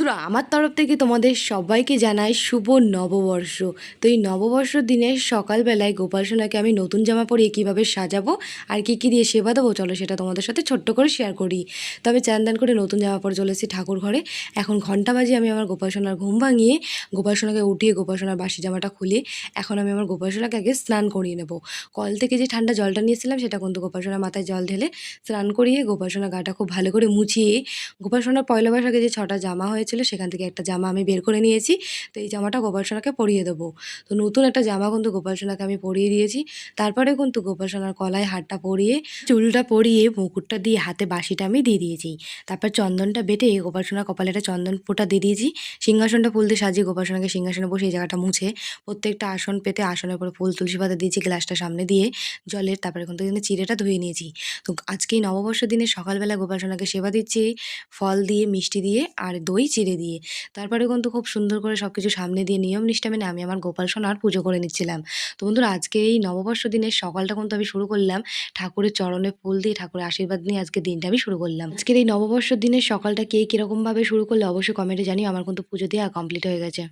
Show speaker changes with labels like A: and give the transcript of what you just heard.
A: বন্ধুরা, আমার তরফ থেকে তোমাদের সবাইকে জানাই শুভ নববর্ষ। তো এই নববর্ষর দিনে সকালবেলায় গোপাল সোনাকে আমি নতুন জামা পরিয়ে কীভাবে সাজাবো আর কী কী দিয়ে সেবা দেবো, চলো সেটা তোমাদের সাথে ছোট্ট করে শেয়ার করি। তবে চান দান করে নতুন জামা পরে চলেছি ঠাকুর ঘরে। এখন ঘণ্টা বাজিয়ে আমি আমার গোপাল সোনার ঘুম ভাঙিয়ে, গোপাল সোনাকে উঠিয়ে গোপাল সোনার বাসি জামাটা খুলে, এখন আমি আমার গোপাল সোনাকে আগে স্নান করিয়ে নেব। কল থেকে যে ঠান্ডা জলটা নিয়েছিলাম, সেটা কিন্তু গোপাল সোনার মাথায় জল ঢেলে স্নান করিয়ে গোপাল সোনার গাটা খুব ভালো করে মুছিয়ে, গোপাল সোনার পয়লা বৈশাখে যে ছটা জামা হয়েছিল সেখান থেকে একটা জামা আমি বের করে নিয়েছি। তো এই জামাটা গোপাল সোনাকে পরিয়ে দেবো। তো নতুন একটা জামা কিন্তু গোপাল সোনাকে আমি পরিয়ে দিয়েছি। তারপরে কিন্তু গোপাল সোনার গলায় হারটা পরিয়ে, চুলটা পরিয়ে, মুকুটটা দিয়ে হাতে বাসিটা আমি দিয়ে দিয়েছি। তারপর চন্দনটা বেটে গোপাল সোনার কপালে একটা চন্দন ফোঁটা দিয়ে দিয়েছি। সিংহাসনটা ফুল দিয়ে সাজিয়ে গোপাল সোনাকে সিংহাসনে বসে এই জায়গাটা মুছে, প্রত্যেকটা আসন পেতে আসনের উপরে ফুল, তুলসী পাতা দিয়েছি গ্লাসটা সামনে দিয়ে জলের, তারপরে কিন্তু কিন্তু চিড়েটা ধুয়ে নিয়েছি। তো আজকে নববর্ষ দিনে সকালবেলা গোপাল সোনাকে সেবা দিচ্ছি, ফল দিয়ে, মিষ্টি দিয়ে, আর দই চিড়ে দিয়ে। তারপরে কিন্তু খুব সুন্দর করে সব কিছু সামনে দিয়ে নিয়ম নিষ্ঠা মেনে আমি আমার গোপাল সোনার পুজো করে নিচ্ছিলাম। তো বন্ধুরা, আজকে এই নববর্ষ দিনের সকালটা কিন্তু আমি শুরু করলাম। ঠাকুরের চরণে ফুল দিয়ে ঠাকুরের আশীর্বাদ নিয়ে আজকে দিনটা আমি শুরু করলাম। আজকের এই নববর্ষ দিনের সকালটা কে কীরকমভাবে শুরু করলে অবশ্যই কমেন্টে জানিও। আমার কিন্তু পুজো দেওয়া কমপ্লিট হয়ে গেছে।